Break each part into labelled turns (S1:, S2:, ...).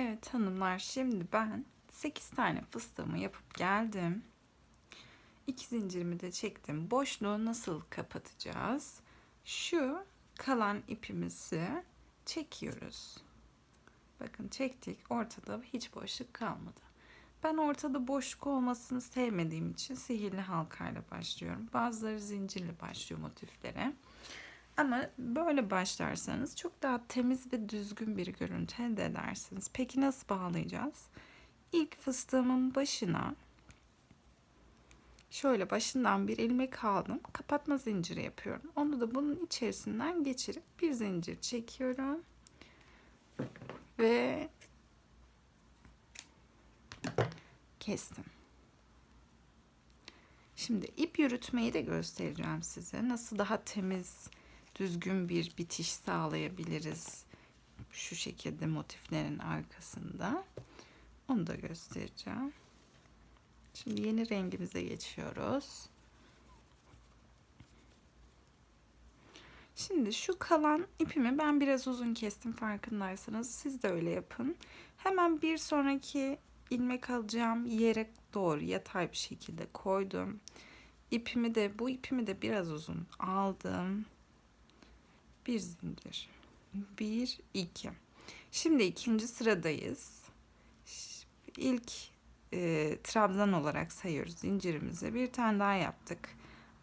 S1: Evet hanımlar şimdi ben 8 tane fıstığımı yapıp geldim. İki zincirimi de çektim. Boşluğu nasıl kapatacağız? Şu kalan ipimizi çekiyoruz. Bakın çektik. Ortada hiç boşluk kalmadı. Ben ortada boşluk olmasını sevmediğim için sihirli halkayla başlıyorum. Bazıları zincirle başlıyor motiflere. Ama böyle başlarsanız çok daha temiz ve düzgün bir görüntü elde edersiniz. Peki nasıl bağlayacağız? İlk fıstığımın başına şöyle başından bir ilmek aldım. Kapatma zinciri yapıyorum. Onu da bunun içerisinden geçirip bir zincir çekiyorum. Ve kestim. Şimdi ip yürütmeyi de göstereceğim size. Nasıl daha temiz, düzgün bir bitiş sağlayabiliriz. Şu şekilde motiflerin arkasında. Onu da göstereceğim. Şimdi yeni rengimize geçiyoruz. Şimdi şu kalan ipimi ben biraz uzun kestim farkındaysanız. Siz de öyle yapın. Hemen bir sonraki ilmek alacağım yere doğru yatay bir şekilde koydum. İpimi de bu ipimi de biraz uzun aldım. Bir zincir. Bir, iki. Şimdi ikinci sıradayız. İlk e, trabzan olarak sayıyoruz zincirimizi. Bir tane daha yaptık.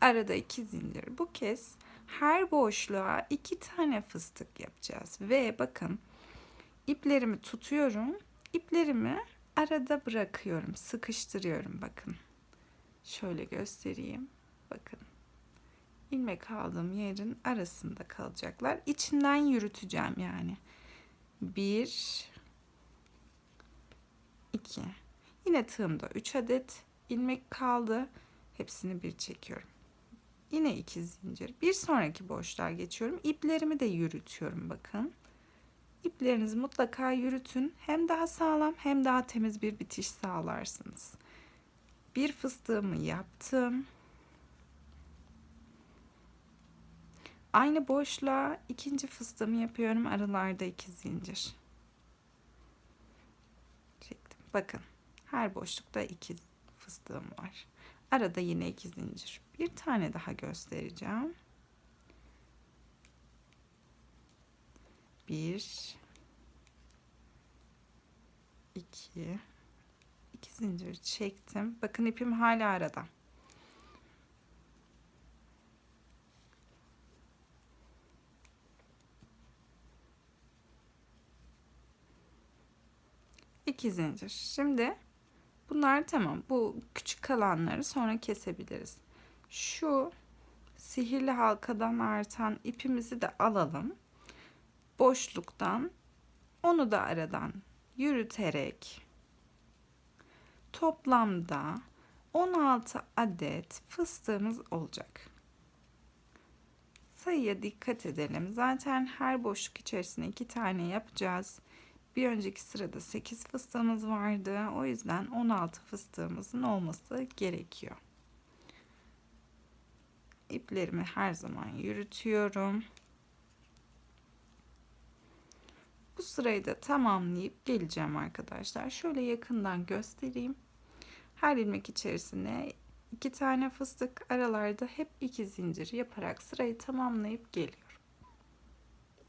S1: Arada iki zincir. Bu kez her boşluğa iki tane fıstık yapacağız. Ve bakın iplerimi tutuyorum. İplerimi arada bırakıyorum. Sıkıştırıyorum bakın. Şöyle göstereyim. Bakın. İlmek aldığım yerin arasında kalacaklar. İçinden yürüteceğim yani. Bir, iki. Yine tığımda üç adet ilmek kaldı. Hepsini bir çekiyorum. Yine iki zincir. Bir sonraki boşluğa geçiyorum. İplerimi de yürütüyorum bakın. İplerinizi mutlaka yürütün. Hem daha sağlam hem daha temiz bir bitiş sağlarsınız. Bir fıstığımı yaptım. Aynı boşluğa ikinci fıstığımı yapıyorum. Aralarda iki zincir. Çektim. Bakın her boşlukta iki fıstığım var. Arada yine iki zincir. Bir tane daha göstereceğim. Bir, iki, iki zincir çektim. Bakın ipim hala arada. İki zincir. Şimdi bunlar tamam. Bu küçük kalanları sonra kesebiliriz. Şu sihirli halkadan artan ipimizi de alalım. Boşluktan onu da aradan yürüterek toplamda 16 adet fıstığımız olacak. Sayıya dikkat edelim. Zaten her boşluk içerisine iki tane yapacağız. Bir önceki sırada 8 fıstığımız vardı. O yüzden 16 fıstığımızın olması gerekiyor. İplerimi her zaman yürütüyorum. Bu sırayı da tamamlayıp geleceğim arkadaşlar. Şöyle yakından göstereyim. Her ilmek içerisine iki tane fıstık aralarda hep iki zincir yaparak sırayı tamamlayıp geliyorum.